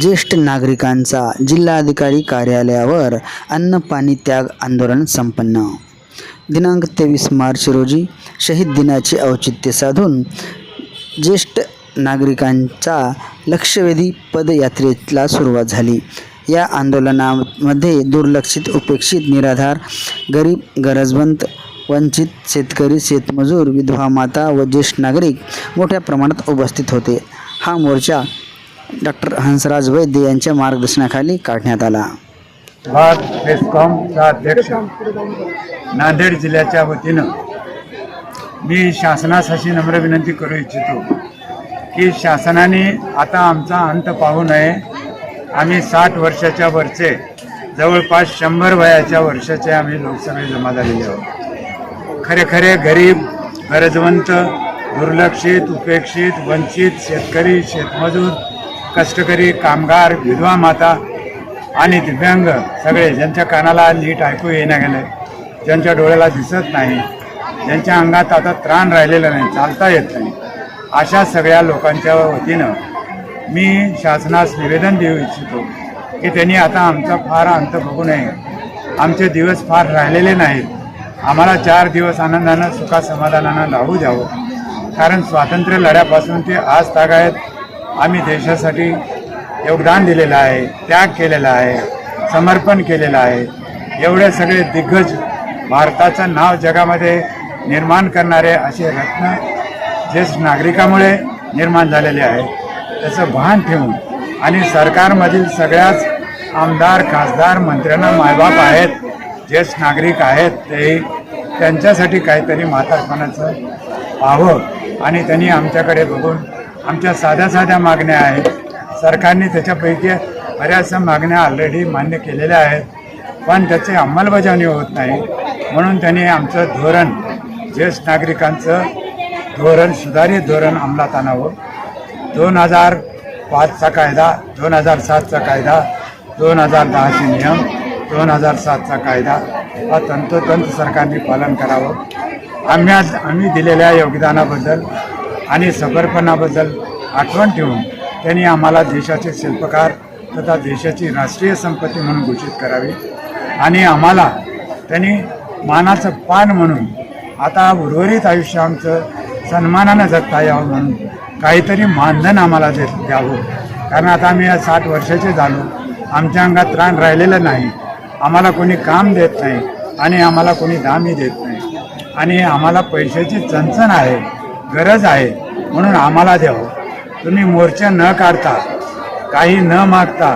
ज्येष्ठ नागरिकांचा जिल्हाधिकारी कार्यालयावर अन्न पाणी त्याग आंदोलन संपन्न. दिनांक तेवीस मार्च रोजी शहीद दिनाचे औचित्य साधून ज्येष्ठ नागरिकांचा लक्षवेधी पदयात्रेला सुरुवात झाली. या आंदोलनामध्ये दुर्लक्षित उपेक्षित निराधार गरीब गरजवंत वंचित शेतकरी शेतमजूर विधवा माता व ज्येष्ठ नागरिक मोठ्या प्रमाणात उपस्थित होते. हा मोर्चा डॉक्टर हंसराज वैद्य यांच्या मार्गदर्शनाखाली काढण्यात आला. भारत बेस्कॉमचा अध्यक्ष नांदेड जिल्ह्याच्या वतीनं मी शासनासाठी नम्र विनंती करू इच्छितो की शासनाने आता आमचा अंत पाहू नये. आम्ही साठ वर्षाच्या वरचे जवळपास शंभर वयाच्या वर्षाचे आम्ही लोकसभेत जमा झालेले आहोत. खरे खरे गरीब गरजवंत दुर्लक्षित उपेक्षित वंचित शेतकरी शेतमजूर कष्टकरी कामगार विधवा माता आणि दिव्यांग सगळे ज्यांच्या कानाला नीट ऐकू येण्या गेले ज्यांच्या डोळ्याला दिसत नाही ज्यांच्या अंगात आता त्राण राहिलेलं नाही चालता येत नाही अशा सगळ्या लोकांच्या वतीनं मी शासनास निवेदन देऊ इच्छितो की त्यांनी आता आमचा फार अंत बघू नये. आमचे दिवस फार राहिलेले नाहीत. आम्हाला चार दिवस आनंदानं सुखा समाधानानं राहू द्यावं. कारण स्वातंत्र्य लढ्यापासून ते आज तागायत आम्ही देशासाठी योगदान दिलेलं आहे त्याग केलेला आहे समर्पण केलेलं आहे. एवढे सगळे दिग्गज भारताचं नाव जगामध्ये निर्माण करणारे असे रत्न ज्येष्ठ नागरिकामुळे निर्माण झालेले आहे. त्याचं भान ठेवून आणि सरकारमधील सगळ्याच आमदार खासदार मंत्र्यांना मायबाप आहेत ज्येष्ठ नागरिक आहेत तेही त्यांच्यासाठी काहीतरी म्हातारपणाचं पाहावं आणि त्यांनी आमच्याकडे बघून आमच्या साध्या साध्या मागण्या आहेत. सरकारने त्याच्यापैकी बऱ्याचशा मागण्या ऑलरेडी मान्य केलेल्या आहेत. पण त्याची अंमलबजावणी होत नाही. म्हणून त्यांनी आमचं धोरण ज्येष्ठ नागरिकांचं धोरण सुधारित धोरण अंमलात आणावं. दोन हजार पाचचा कायदा दोन हजार सातचा कायदा दोन हजार दहाचे नियम दोन हजार सातचा कायदा हा तंतोतंत सरकारने पालन करावं. आम्ही आज आम्ही दिलेल्या योगदानाबद्दल आणि समर्पणाबद्दल आठवण ठेवून त्यांनी आम्हाला देशाचे शिल्पकार तथा देशाची राष्ट्रीय संपत्ती म्हणून घोषित करावी. आणि आम्हाला त्यांनी मानाचं पान म्हणून आता उर्वरित आयुष्य आमचं सन्मानानं जगता यावं म्हणून काहीतरी मानधन आम्हाला दे द्यावं. कारण आता आम्ही या साठ वर्षाचे झालो. आमच्या अंगात त्राण राहिलेलं नाही. आम्हाला कोणी काम देत नाही आणि आम्हाला कोणी दामी देत नाही. आणि आम्हाला पैशाची चणचण आहे. गरज आहे म्हणून आम्हाला द्यावं. तुम्ही मोर्चा न काढता काही न मागता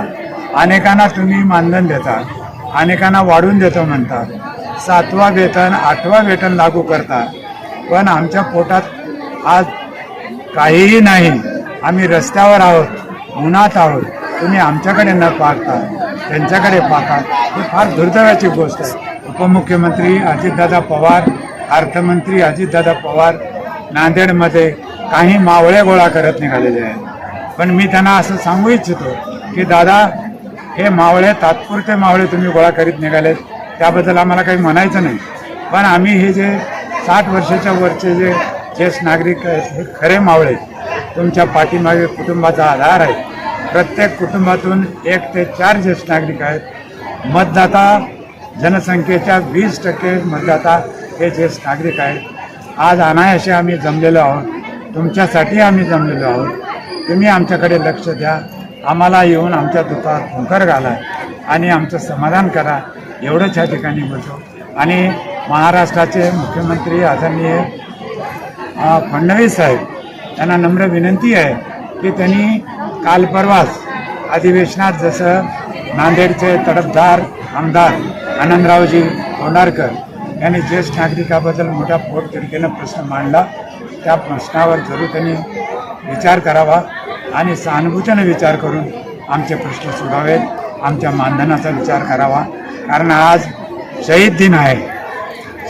अनेकांना तुम्ही मानधन देता अनेकांना वाढून देतो म्हणता. सातवा वेतन आठवा वेतन लागू करता. पण आमच्या पोटात आज काहीही नाही. आम्ही रस्त्यावर आहोत उन्हात आहोत. तुम्ही आमच्याकडे न पाहता त्यांच्याकडे पाहता. ही फार दुर्दैवाची गोष्ट आहे. उपमुख्यमंत्री अजितदादा पवार अर्थमंत्री अजितदादा पवार नांदेडमध्ये काही मावळे गोळा करत निघालेले आहेत. पण मी त्यांना असं सांगू इच्छितो की दादा हे मावळे तात्पुरते मावळे तुम्ही गोळा करीत निघालेत. त्याबद्दल आम्हाला काही म्हणायचं नाही. पण आम्ही हे जे साठ वर्षाच्या वरचे जे ज्येष्ठ नागरिक आहेत हे खरे मावळे तुमच्या पाठीमागे कुटुंबाचा आधार आहे. प्रत्येक कुटुंबातून एक ते चार ज्येष्ठ नागरिक आहेत. मतदाता जनसंख्येच्या वीस टक्के मतदाता हे ज्येष्ठ नागरिक आहेत. आज अनायासे आम्ही जमलेलो आहोत. तुमच्यासाठी आम्ही जमलेलो आहोत. तुम्ही आमच्याकडे लक्ष द्या. आम्हाला येऊन आमच्या दुःखात हुंकर घाला आणि आमचं समाधान करा. एवढंच या ठिकाणी बोलतो. आणि महाराष्ट्राचे मुख्यमंत्री आदरणीय फडणवीस साहेब त्यांना नम्र विनंती आहे की त्यांनी काल परवाच अधिवेशनात जसं नांदेडचे तडफदार आमदार आनंदरावजी कोंडारकर यांनी ज्येष्ठ नागरिकाबद्दल मोठ्या पोटतिडकीनं प्रश्न मांडला. त्या प्रश्नावर जरूर त्यांनी विचार करावा आणि सहानुभूतीनं विचार करून आमचे प्रश्न सोडावेत आमच्या मानधनाचा विचार करावा. कारण आज शहीद दिन आहे.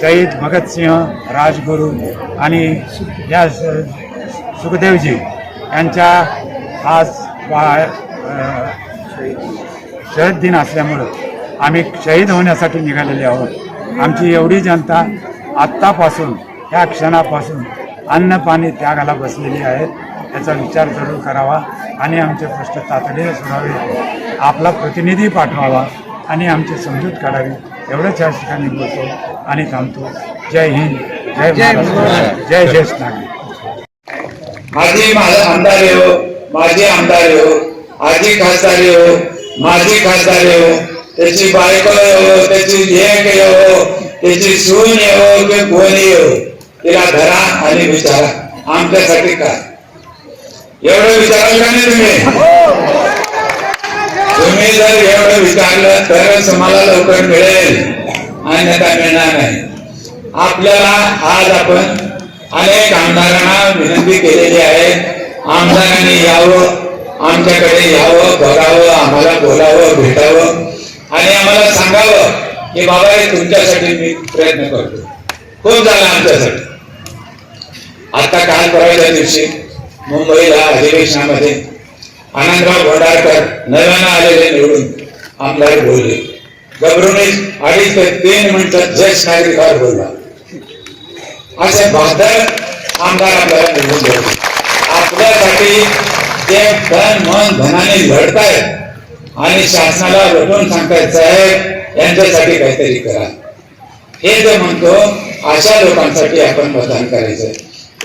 शहीद भगतसिंह राजगुरू आणि या सुखदेवजी यांच्या आज वा- शहीद दिन असल्यामुळं आम्ही शहीद होण्यासाठी निघालेले आहोत. आमची एवढी जनता आत्तापासून ह्या क्षणापासून अन्न पाणी त्यागाला बसलेली आहेत याचा विचार जरूर करावा आणि आमचे प्रश्न तातडीने सोडावे आपला प्रतिनिधी पाठवावा आणि आमची समजूत काढावी. एवढंच या ठिकाणी बोलतो आणि थांबतो. जय हिंद जय महाराष्ट्र जय ज्येष्ठ नागरिक. माझी माझा आमदार हो माझी आमदार हो आजी खासदार हो माझी खासदार हो. त्याची बायको येवो त्याची लेक येवो त्याची सून येवो की कोणी येवो तिला धरा आणि विचारा. आमच्यासाठी काय? एवढं विचाराल का नाही तुम्ही? तुम्ही जर एवढं विचारलं तरच मला लवकर मिळेल. अन्यथा मिळणार नाही. आपल्याला आज आपण अनेक आमदारांना विनंती केलेली आहे. आमदारांनी यावं आमच्याकडे यावं बघावं आम्हाला बोलावं भेटावं. आणि आम्हाला सांगावं की बाबा हे तुमच्यासाठी मी प्रयत्न करतो. खूप झाला आमच्यासाठी? आता काल परवाच्या दिवशी मुंबईला अधिवेशनामध्ये आनंदराव भंडारकर नव्यानं आलेले निवडून आमदार बोलले. घबरूनच अडीच ते तीन मिनिटात ज्येष्ठ नागरिकावर बोलला. असे बहादर आमदार आपल्याला निवडून आपल्यासाठी ते धन मन धनाने लढतायत आणि शासनाला लढून सांगतायत साहेब यांच्यासाठी काहीतरी करा. हे जे म्हणतो अशा लोकांसाठी आपण मतदान करायचं.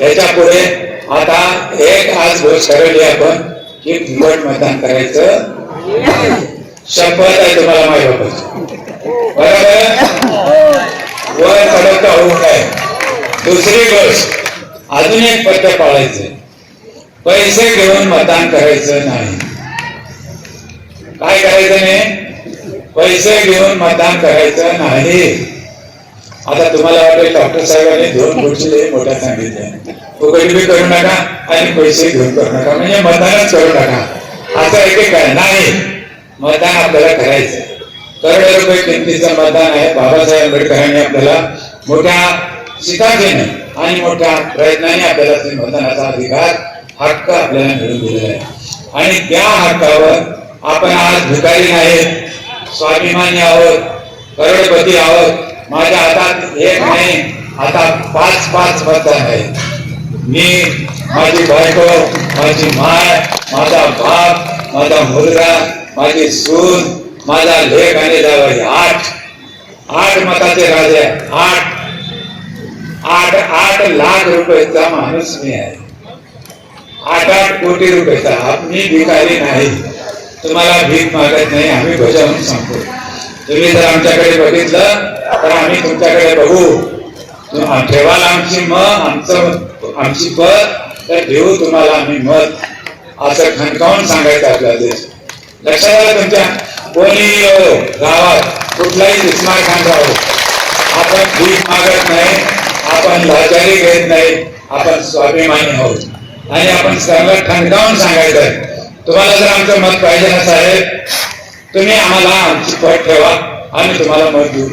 याच्यापुढे आता एक आज घोष ठरवली आपण की फुकट मतदान करायचं शपथ आहे तुम्हाला माहिती बापाची बरोबर? वर चढत होऊ काय? दुसरी गोष्ट अजून एक पत्र पाळायचं पैसे घेऊन मतदान करायचं नाही. काय करायचं नाही? पैसे घेऊन मतदान करायचं नाही. आता तुम्हाला वाटेल डॉक्टर साहेबांनी दोन गोष्टी मोठ्या सांगितल्या. फुकट बी करू नका आणि पैसे घेऊन करू नका. म्हणजे मतदानच करू नका. असं एक काय? नाही. मतदान आपल्याला करायचं करोड रुपये किमतीचं मतदान आहे. बाबासाहेब आंबेडकरांनी आपल्याला मोठ्या शिकाजीने आणि मोठ्या प्रयत्नाने आपल्याला मतदानाचा अधिकार हक्क आपल्याला मिळून दिलेला आहे. आणि त्या हक्कावर आपण आज भिकारी आहेत स्वाभिमानी आहोत करोडपती आहोत. माझ्या हातात एक नाही आता पाच पाच मतदान आहे. मी माझी बायको माझी माय माझा बाप माझा मुलगा माझी सून माझा लेख आणि जावई आठ आठ मताचे राजे आठ आठ आठ लाख रुपयाचा माणूस मी आहे. आठ आठ कोटी रुपयाचा. मी भिकारी नाही. तुम्हाला भीक मागत नाही आम्ही बजावून सांगतो तुम्ही जर आमच्याकडे बघितलं तर आम्ही तुमच्याकडे बघू. ठेवाल आमची मत आमचं आमची पद तर देऊ तुम्हाला आम्ही मत. असं खणकावून सांगायचं आपला देश. लक्षात आलं तुमच्या? कोणी हो, गावात कुठलाही इस्माल खान राहू. आपण भीक मागत नाही आपण लाचारी घेत नाही आपण स्वाभिमानी आहोत. आणि आपण सर्व ठणकावून सांगायचं आहे. तुम्हाला जर आमचं मत पाहिजे ना साहेब तुम्ही आम्हाला आमची पट ठेवा आम्ही तुम्हाला मत देऊ.